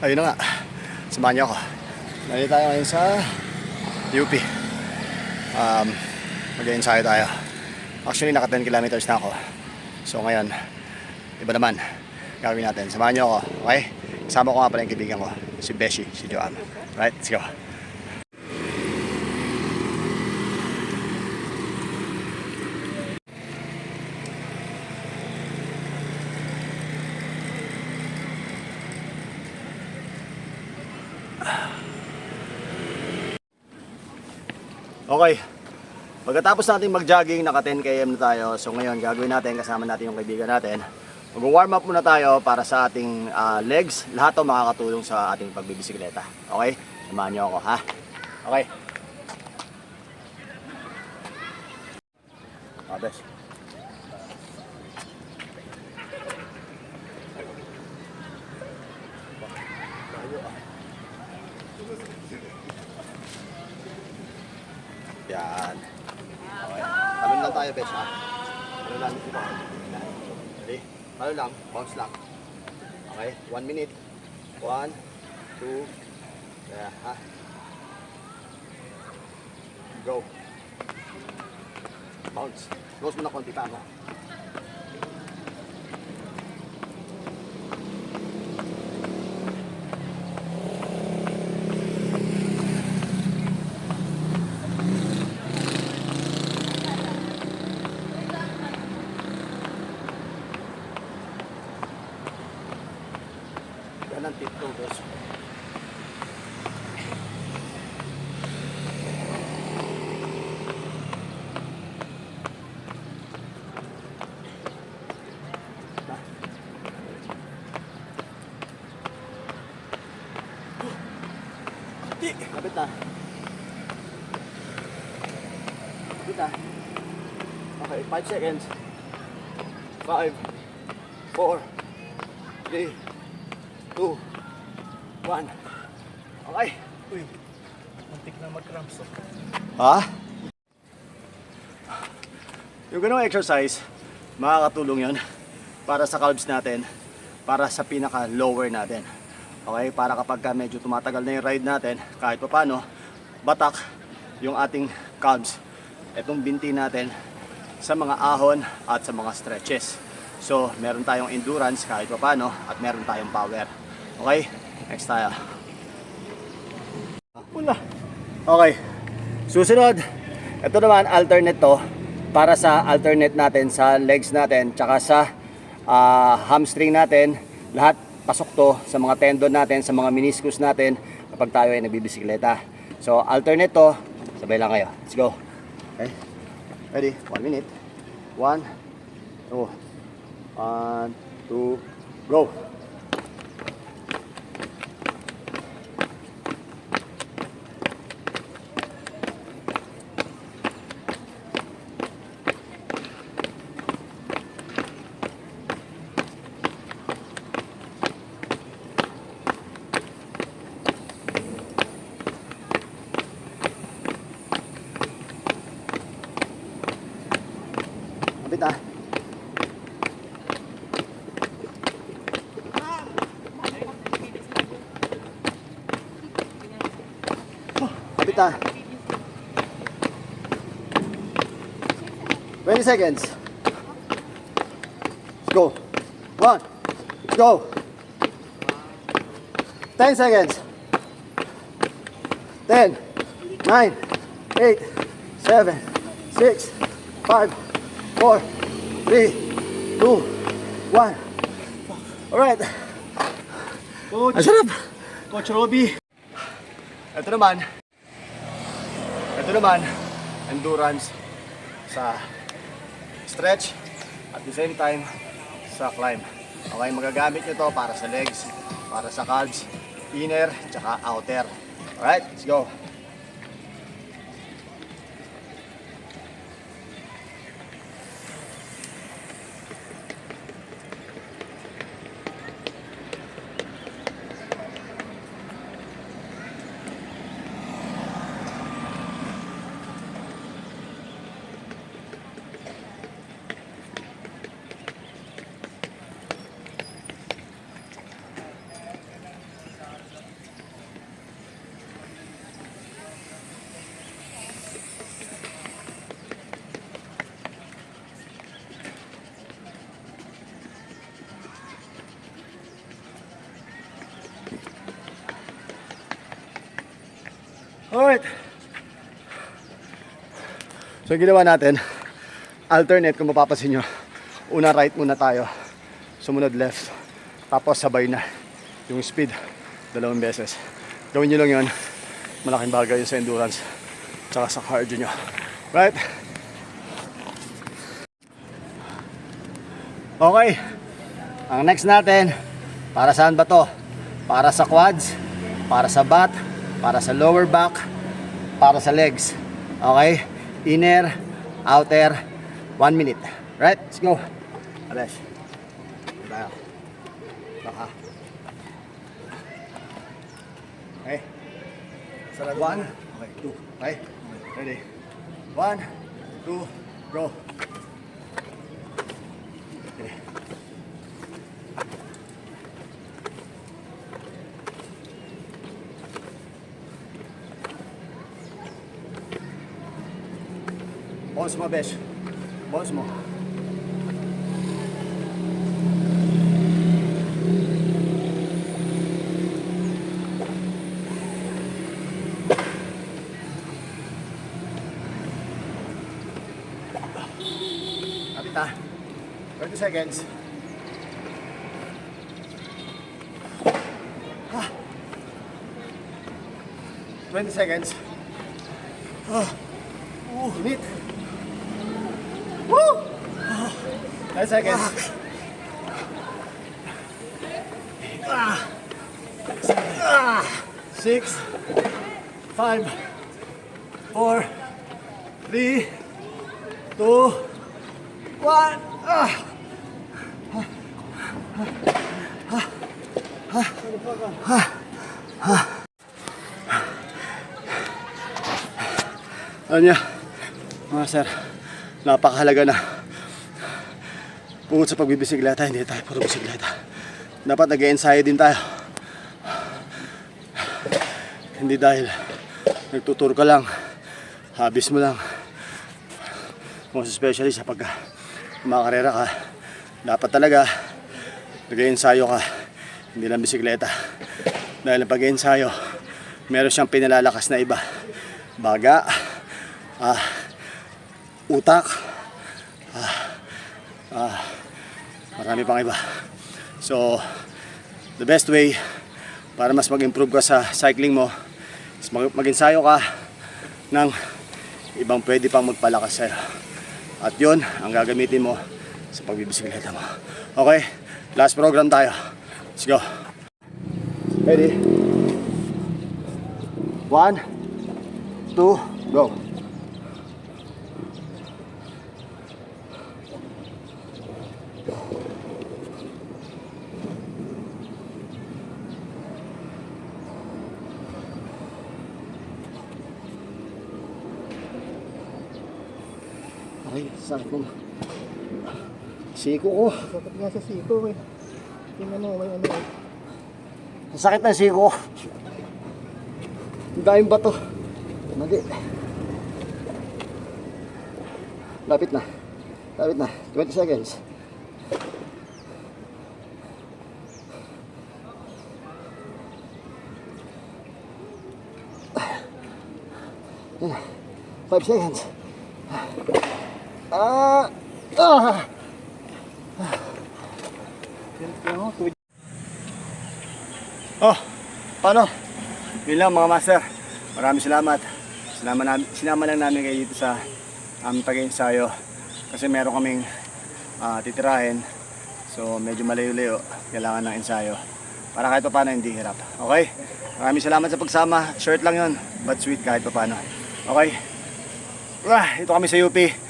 Ayun na nga. Samahan niyo ako. Nandito tayo ngayon sa UP. Um, Mag-ensayo tayo. Actually, naka 10 kilometers na ako. So ngayon, iba naman. Gagawin natin. Samahan niyo ako. Okay? Kasama ko nga pala yung kaibigan ko. Si Beshi, si Joanne. Right? Let's go. Okay. Pagkatapos natin mag-jogging, naka 10 km na tayo. So ngayon, gagawin natin, kasama natin yung kaibigan natin. Mag-warm up muna tayo para sa ating ah, legs. Lahat to makakatulong sa ating pagbibisikleta. Okay? Samahan niyo ako, ha? Okay. Ah, Yan. Okay. Talon lang tayo, bes, ha? Talon lang dito. Ready? Talon lang. Bounce lang. Okay? One minute. One, two, yeah, ha? Go. Bounce. Close mo na konti pa, mo. Yan ang tip ko, bes. Di, kapit na. Kapit na. Okay, 5 seconds. 5, 4, 3, 2, 1. Okay. Uy, muntik na mag-cramps. Ha? Yung ganong exercise, makakatulong yun para sa calves natin, para sa pinaka-lower natin. Okay? Para kapag ka medyo tumatagal na yung ride natin, kahit pa paano, batak yung ating calves. Itong binti natin sa mga ahon at sa mga stretches. So, meron tayong endurance kahit pa at meron tayong power. Okay? Next tayo. Wala. Okay. Susunod, ito naman alternate to para sa alternate natin sa legs natin tsaka sa ah, hamstring natin. Lahat pasok to sa mga tendon natin, sa mga meniscus natin kapag tayo ay nagbibisikleta. So alternate to, sabay lang kayo. Let's go. Okay. Ready? One minute. One, two, one, two, go. Ah. 20 seconds. Let's go. One. Let's go. 10 seconds. 10, 9, 8, 7, 6, 5, 4, 3, 2, 1. Alright. Coach, Ang sarap. Coach Robby. Ito naman. Ito naman. Endurance sa stretch at the same time sa climb. Okay, magagamit nyo to para sa legs, para sa calves, inner, tsaka outer. Alright, let's go. Alright. So ginawa natin, alternate kung mapapansin nyo. Una right muna tayo. Sumunod left. Tapos sabay na yung speed. Dalawang beses. Gawin nyo lang yun. Malaking bagay yun sa endurance. Tsaka sa cardio nyo. Right? Okay. Ang next natin, para saan ba to? Para sa quads, para sa butt, para sa lower back, para sa legs. Okay? Inner, outer, one minute. Right? Let's go. Alas. Tayo. Baka. Okay. One. Okay, two. Okay. Ready. One, two, go. Bones mo, besh. Bones mo. Kapit ha. 30 seconds. Ah. 20 seconds. Ah. Uh, init. Woo! 10 seconds. Ah. Ah. Six, five, four, three, two, one. Ah. Ano niya? Napakahalaga na. Bukod sa pagbibisikleta, hindi tayo puro bisikleta. Dapat nag ensayo din tayo. Hindi dahil nagtutur ka lang, habis mo lang. Most especially sa pagka kumakarera ka, dapat talaga nag-ensayo ka, hindi lang bisikleta. Dahil ang pag-ensayo, meron siyang pinalalakas na iba. Baga, ah, utak, ah, ah, marami pang iba. So, the best way para mas mag-improve ka sa cycling mo is mag- mag-ensayo ka ng ibang pwede pang magpalakas sa'yo. At yun ang gagamitin mo sa pagbibisikleta mo. Okay, last program tayo. Let's go. Ready? One, two, go. Sakit mo. Siko ko. Sakit nga sa siko eh. Tingnan mo, may ano eh. Sakit ng siko ko. Ang daming bato. Mali. Lapit na. Lapit na. 20 seconds. Five seconds. Ah! Ah! Oh, paano? Yun lang mga master. Maraming salamat. Sinama, namin, sinama lang namin kayo dito sa aming pag-ensayo. Kasi meron kaming ah, titirahin. So medyo malayo-layo. Kailangan ng ensayo. Para kahit pa paano hindi hirap. Okay? Maraming salamat sa pagsama. Short lang yun. But sweet kahit pa paano. Okay? Ah, ito kami sa UP.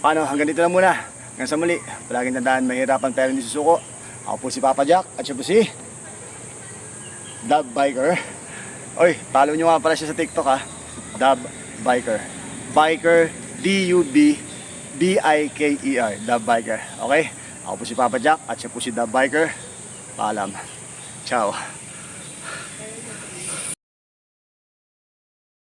Paano? Hanggang dito lang muna. Hanggang sa muli. Palaging tandaan, mahirapan pero hindi susuko. Ako po si Papa Jack at siya po si Dub Biker. Oy, follow nyo nga pala siya sa TikTok ha. Dub Biker. Biker, D-U-B, B-I-K-E-R. Dub Biker. Okay? Ako po si Papa Jack at siya po si Dub Biker. Paalam. Ciao.